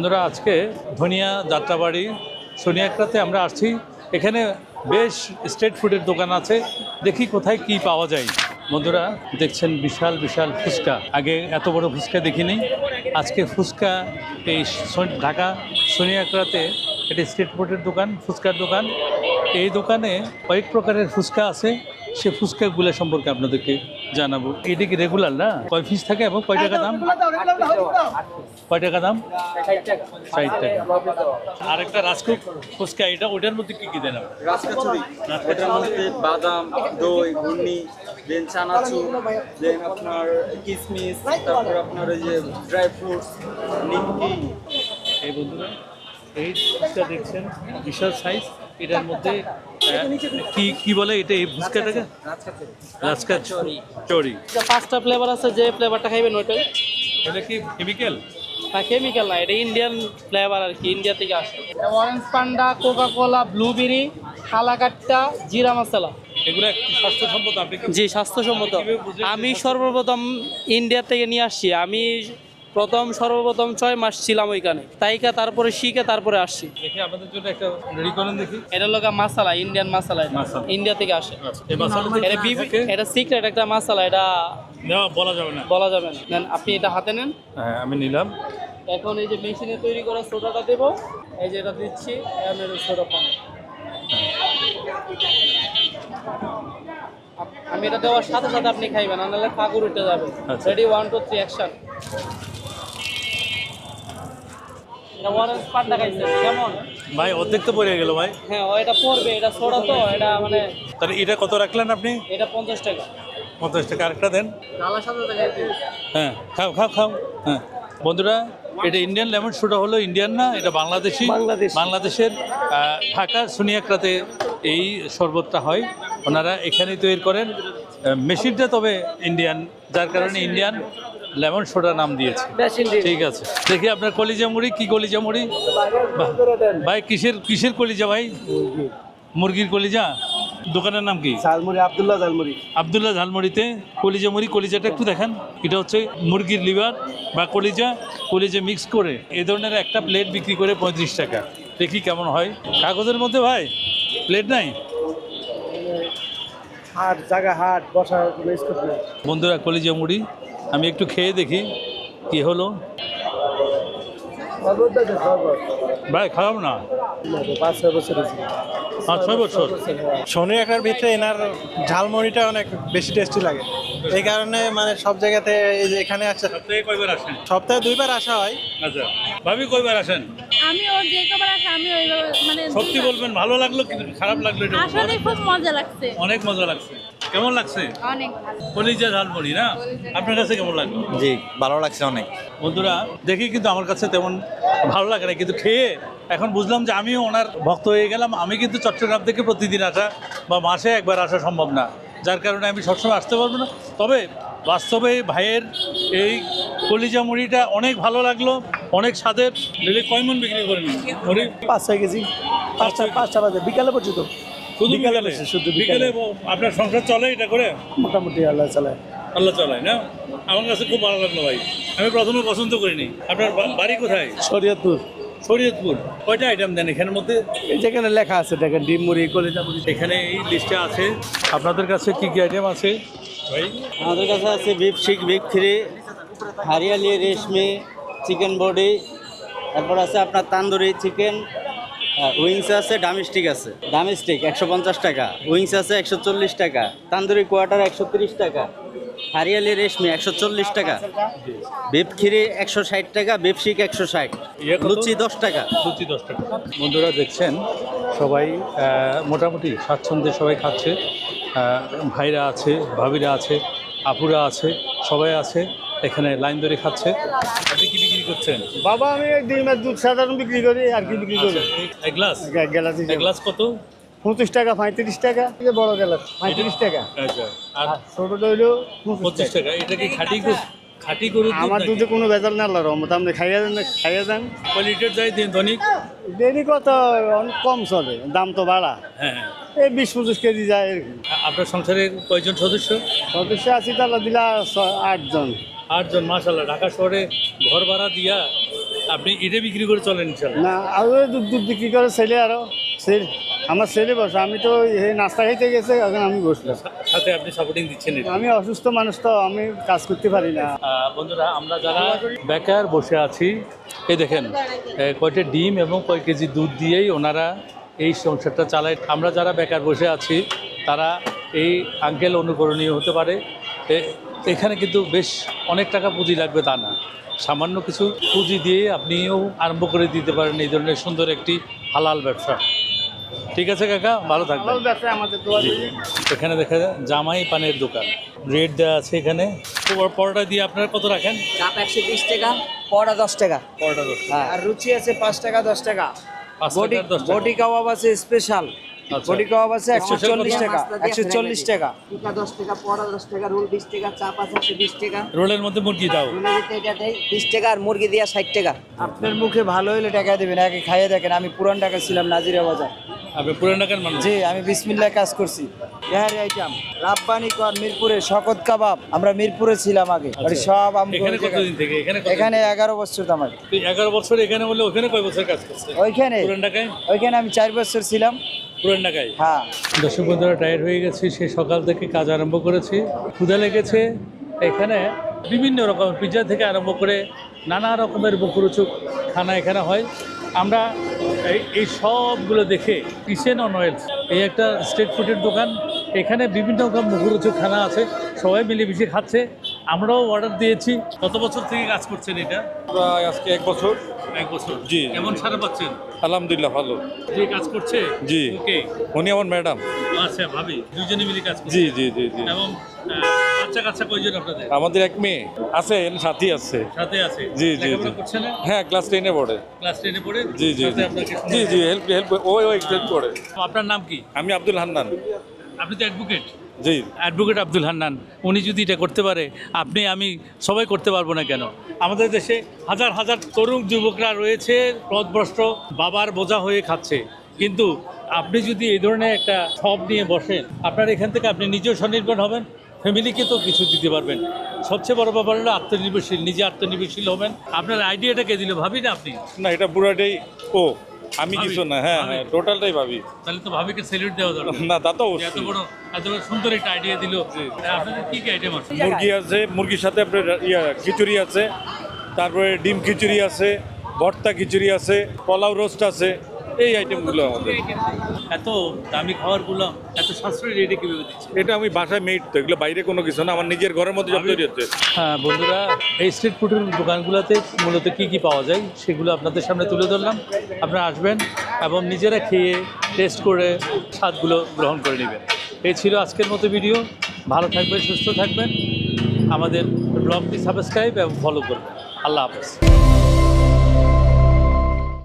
বন্ধুরা, আজকে ধনিয়া যাত্রাবাড়ি সোনিয়াকড়াতে আমরা আসছি। এখানে বেশ স্ট্রিট ফুডের দোকান আছে। দেখি কোথায় কি পাওয়া যায়। বন্ধুরা, দেখছেন বিশাল বিশাল ফুচকা। আগে এত বড় ফুচকা দেখিনি। আজকে ফুচকা এই ঢাকা সোনিয়াকড়াতে এটি স্ট্রিট ফুডের দোকান, ফুচকার দোকান। এই দোকানে কয়েক প্রকারের ফুচকা আছে। সে ফুচকাগুলো সম্পর্কে আপনাদেরকে জানাব। এটি কি রেগুলার না? কয় পিস থাকে এবং কয় টাকা দাম? কয় টাকা দাম? ষাট টাকা। আরেকটা রাজকুক ফুচকা এটা ওইটার মধ্যে কি কি দেন এটার মধ্যে? বাদাম দই ঘূর্ণি দেন চানাচুর দেন আপনার কিশমিশ তারপর আপনার ওই যে ড্রাই ফ্রুটস নিমকি। এই বন্ধুরা এই ফুচকা দেখছেন? বিশাল সাইজ এটার মধ্যে কি কি বলে এটা এই ফুচকাটাকে রাজকা চড়ি। পাঁচটা ফ্লেভার আছে যে ফ্লেভারটা খাইবেন ওইটাই। এটা কি কেমিক্যাল না কেমিক্যাল না এটা ইন্ডিয়ান ফ্লেভার আর কি ইন্ডিয়া থেকে আসে। Orange panda coca cola blueberry kala khatta jeera masala. এগুলো স্বাস্থ্যসম্মত আপনি জি স্বাস্থ্যসম্মত। আমি সর্বপ্রথম ইন্ডিয়া থেকে নিয়ে আসছি। আমি প্রথম সর্বপ্রথম ছয় মাস ছিলাম ওইখানে। তাইকা তারপরে শিখে তারপরে আসছি। দেখি আপনাদের জন্য একটা রেডি করেন দেখি। এটা লোকা মাসালা ইন্ডিয়ান মাসালা ইন্ডিয়া থেকে আসে। আচ্ছা এটা বিবি এটা সিক্রেট একটা মাসালা এটা বলা যাবে না। বলা যাবে না। আপনি এটা হাতে নেন। হ্যাঁ আমি নিলাম। এখন এই যে মেশিনে তৈরি করা সোডাটা দেবো। এই যে এটা দিচ্ছি সোডা পান। আমি এটা দেওয়ার সাথে সাথে আপনি খাইবেন না নাহলে ফাগুর উঠে যাবে। Ready one two three action orange panda খাইছেন কেমন? ভাই অর্ধেক তো পড়ে গেল ভাই। হ্যাঁ ও এটা পড়বে এটা সোডা তো এটা মানে তাহলে এটা কত রাখলেন আপনি? এটা পঞ্চাশ টাকা। পঞ্চাশ টাকা আরেকটা দেন। হ্যাঁ খাও খাও খাও। হ্যাঁ। বন্ধুরা এটা ইন্ডিয়ান লেমন সোডা হলো ইন্ডিয়ান না? এটা বাংলাদেশি। বাংলাদেশি। বাংলাদেশের ঢাকার সুনিয়াকড়াতে এই শরবতটা হয়। ওনারা এখানেই তৈরি করেন। মেশিনটা তবে ইন্ডিয়ান যার কারণে ইন্ডিয়ান লেমন সোডা নাম দিয়েছে। ঠিক আছে। দেখি আপনার কলিজা মুড়ি কি কলিজা মুড়ি? ভাই কিসের কিসের কলিজা ভাই? মুরগির কলিজা? দোকানের নাম কি? ঝালমুড়ি আব্দুল্লাহ ঝালমুড়ি। আবদুল্লাহ ঝালমুড়িতে কলিজা মুড়ি কলিজাটা একটু দেখেন। এটা হচ্ছে মুরগির লিভার বা কলিজা কলিজা মিক্স করে এ ধরনের একটা প্লেট বিক্রি করে পঁয়ত্রিশ টাকা। দেখি কেমন হয়। কাগজের মধ্যে ভাই? প্লেট নাই? হাট জায়গা হাট বসার বন্ধুরা কলিজা মুড়ি আমি একটু খেয়ে দেখি কি হলো। ভাই খারাপ না? পাঁচ ছয় বছর। পাঁচ ছয় বছর শনি একটার ভিতরে এনার ঝালমুড়িটা অনেক বেশি টেস্টি লাগে। এই কারণে মানে সব জায়গাতে এই যে এখানে আসে সপ্তাহে কয়বার আসেন? সপ্তাহে দুইবার আসা হয়। আচ্ছা ভাবি কয়বার আসেন? আমি ওর যে কবার আসে আমি ওই মানে সত্যি বলবেন ভালো লাগল কিন্তু খারাপ লাগল এটা। আসলে খুব মজা লাগছে। অনেক মজা লাগছে। কেমন লাগছে? অনেক কলিজা ঝালমুড়ি না? আপনার কাছে কেমন লাগল? জি ভালো লাগছে অনেক। বন্ধুরা দেখি কিন্তু আমার কাছে তেমন ভালো লাগে না কিন্তু খেয়ে এখন বুঝলাম যে আমিও ওনার ভক্ত হয়ে গেলাম। আমি কিন্তু চট্টগ্রাম থেকে প্রতিদিন আসা বা মাসে একবার আসা সম্ভব না যার কারণে আমি সবসময় আসতে পারব না। তবে বাস্তবে ভাইয়ের এই কলিজা মুড়িটা অনেক ভালো লাগল অনেক স্বাদের। ডেলি কয় মন বিক্রি করেন পাঁচ ছয় কেজি পাঁচটা পাঁচটা বাজে বিকালে পর্যন্ত। শুধু বিকালে বসে, শুধু বিকালে বিকালে। আপনার সংসার চলে এটা করে? মোটামুটি আল্লাহ চালায়। আল্লাহ চালায় না? আমার কাছে খুব ভালো লাগল ভাই। আমি প্রথমে পছন্দ করিনি। আপনার বা- বাড়ি কোথায়? শরীয়তপুর। শরীয়তপুর। কয়টা আইটেম দেন এখানের মধ্যে? এই যেখানে লেখা আছে দেখেন ডিম মুড়ি কলিজা মুড়ি। এখানে এই লিস্টে আছে। আপনাদের কাছে কি কি আইটেম আছে? ভাই? আমাদের কাছে আছে beef seekh beef three hariyali reshmi chicken boti তারপর আছে আপনার তান্দুরি চিকেন উইংস আছে ডামিস্টিক আছে। ডামিস্টিক একশো পঞ্চাশ টাকা। উইংস আছে একশো চল্লিশ টাকা। তান্দুরি কোয়ার্টার একশো তিরিশ টাকা। হারিয়ালি রেশমি একশো চল্লিশ টাকা। বিফ খিরি একশো ষাট টাকা। বেপশিক একশো ষাট। ইয়ে লুচি দশ টাকা। লুচি দশ টাকা। বন্ধুরা দেখছেন সবাই মোটামুটি স্বাচ্ছন্দ্যে সবাই খাচ্ছে। ভাইরা আছে ভাবিরা আছে আপুরা আছে সবাই আছে এখানে লাইন ধরে খাচ্ছে। বিক্রি করছেন? বাবা আমি ডিমের দুধ সাধারণ বিক্রি করি আর কি বিক্রি করি? এক গ্লাস? গ্যালাস এক গ্লাস কত? পঁচিশ টাকা পঁয়ত্রিশ টাকা বড় গ্যালাস পঁয়ত্রিশ টাকা। আচ্ছা আর ছোটটা হইল পঁচিশ টাকা। এটা কি খাঁটি খাঁটি গরু আমার দুধে কোনো বেজাল না আল্লাহ রহমত। আপনি খাইয়া দেন খাইয়া দেন। লিটার যাই দিন ধনিক? দেরি কত অনেক কম চলে দাম তো বাড়া। হ্যাঁ হ্যাঁ। এই বিশ পঁচিশ কেজি যায়। আপনার সংসারে কয়জন সদস্য? সদস্য আশি তালা দিলা আটজন। আটজন মাসাল্লাহ ঢাকা শহরে ঘর ভাড়া দিয়া আপনি এটা বিক্রি করে চলেন না আর ওই দুধ দুধ বিক্রি করে ছেলে আরও। ছেলে আমার ছেলে বসে আমি তো এই নাস্তা খাইতে গেছে এখন আমি বসলাম। সাথে আপনি সাপোর্টিং দিচ্ছেন আমি অসুস্থ মানুষ তো আমি কাজ করতে পারি না। বন্ধুরা আমরা যারা বেকার বসে আছি এই দেখেন কয়টা ডিম এবং কয় কেজি দুধ দিয়েই ওনারা এই সংসারটা চালায়। আমরা যারা বেকার বসে আছি তারা এই আঙ্কেল অনুকরণীয় হতে পারে। এখানে কিন্তু বেশ অনেক টাকা পুঁজি লাগবে তা না। সামান্য কিছু পুঁজি দিয়ে আপনিও আরম্ভ করে দিতে পারেন এই ধরনের সুন্দর একটি হালাল ব্যবসা। ঠিক আছে কাকা ভালো থাকবেন। ভালো ব্যবসা আমাদের দোয়া দিবি। এখানে দেখা যায় জামাই পানের দোকান। রেট দেওয়া আছে এখানে। পর- পরোটা দিয়ে আপনারা কত রাখেন? চাপ একশো বিশ টাকা পড়া দশ টাকা। পরোটা দশ হ্যাঁ আর রুচি আছে পাঁচ টাকা দশ টাকা। বডি টাকা। কাবাব আছে স্পেশাল। বডি কাবাব আছে একশো চল্লিশ টাকা। একশো চল্লিশ টাকা। টিকা দশ টাকা পড়া দশ টাকা রোল বিশ টাকা চাপ আছে একশো বিশ টাকা। রোলের মধ্যে মুরগি দাও। এটা দেয় বিশ টাকা আর মুরগি দিয়া ষাট টাকা। আপনার মুখে ভালো হলে টাকা দেবেন আগে খাইয়ে দেখেন আমি পুরান টাকা ছিলাম নাজিরা বাজার। আপনি পুরান ঢাকার মানুষ? জি আমি বিসমিল্লাহ কাজ করছি। বিহারি আইটেম রাব্বানি কর মিরপুরে শকত কাবাব। আমরা মিরপুরে ছিলাম আগে। আর সব আমগো এখানে কতদিন থেকে? এখানে এখানে এগারো বছর তো আমার এগারো বছর এখানে বলে ওখানে কয় বছর কাজ করছে? ওইখানে? পুরান ঢাকায়? ওইখানে আমি চার বছর ছিলাম। পুরান ঢাকায়? হ্যাঁ। দর্শক বন্ধুরা টায়ার হয়ে গেছি। সে সকাল থেকে কাজ আরম্ভ করেছি। ক্ষুদা লেগেছে। এখানে বিভিন্ন রকম পিৎজা থেকে আরম্ভ করে নানা রকমের মুখরোচক খানা এখানে হয়। আমরা এই সবগুলো দেখে কিচেন অন ওয়েলস এই একটা স্ট্রিট ফুডের দোকান। এখানে বিভিন্ন রকম মুখরোচক খানা আছে সবাই মিলেমিশে খাচ্ছে। আমরাও অর্ডার দিয়েছি। কত বছর থেকে কাজ করছেন এটা? প্রায় আজকে এক বছর। এক বছর। জি। কেমন সারা পাচ্ছেন? আলহামদুলিল্লাহ ভালো। যে কাজ করছে? জি। ওকে। উনি আমার ম্যাডাম। আচ্ছা ভাবি। দুজনে মিলে কাজ করছে জি জি জি জি। এবং বাচ্চা কাচ্চা কয়জন আপনাদের? আমাদের এক মেয়ে আছে সাথী আছে। সাথে আছে। জি, জি, জি। হ্যাঁ ক্লাস টেনে পড়ে। ক্লাস টেনে পড়ে? জি জি জি। জি হেল্প হেল্প ও ও হেল্প করে। আপনার নাম কি? আমি আব্দুল হান্নান। আপনি তো অ্যাডভোকেট জি। অ্যাডভোকেট আব্দুল হান্নান। উনি যদি এটা করতে পারে আপনি আমি সবাই করতে পারব না কেন? আমাদের দেশে হাজার হাজার তরুণ যুবকরা রয়েছে পথভ্রষ্ট বাবার বোঝা হয়ে খাচ্ছে। কিন্তু আপনি যদি এই ধরনের একটা সব নিয়ে বসেন আপনার এখান থেকে আপনি নিজেও স্বনির্ভর হবেন? ফ্যামিলিকে তো কিছু দিতে পারবেন। সবচেয়ে বড় ব্যাপার হলো আত্মনির্ভরশীল নিজে আত্মনির্ভরশীল হবেন। আপনার আইডিয়াটা কে দিল ভাবি না আপনি? না এটা পুরাটাই ও আমি কিছু না হ্যাঁ হ্যাঁ টোটালটাই ভাবি। তাহলে তো ভাবিকে স্যালিউট দেওয়া দরকার। না তা তো এত বড় এত বড় সুন্দর একটা আইডিয়া দিল। আপনাদের কি কি আইটেম আছে? মুরগি আছে মুরগির সাথে আপনার ইয়া খিচুড়ি আছে। তারপরে ডিম খিচুড়ি আছে ভর্তা খিচুড়ি আছে পোলাও রোস্ট আছে। এই আইটেমগুলো আমাদের। এত দামি খাবারগুলো এত সাশ্রয়ী রেটে কীভাবে দিচ্ছে? এটা আমি বাসায় মেড তো এগুলো বাইরে কোনো কিছু না আমার নিজের ঘরের মধ্যে সব তৈরি হচ্ছে। হ্যাঁ বন্ধুরা এই স্ট্রিট ফুডের দোকানগুলোতে মূলত কী কী পাওয়া যায় সেগুলো আপনাদের সামনে তুলে ধরলাম। আপনারা আসবেন এবং নিজেরা খেয়ে টেস্ট করে স্বাদগুলো গ্রহণ করে নেবেন। এই ছিল আজকের মতো ভিডিও ভালো থাকবেন সুস্থ থাকবেন। আমাদের ব্লগটি সাবস্ক্রাইব এবং ফলো করবেন। আল্লাহ হাফেজ।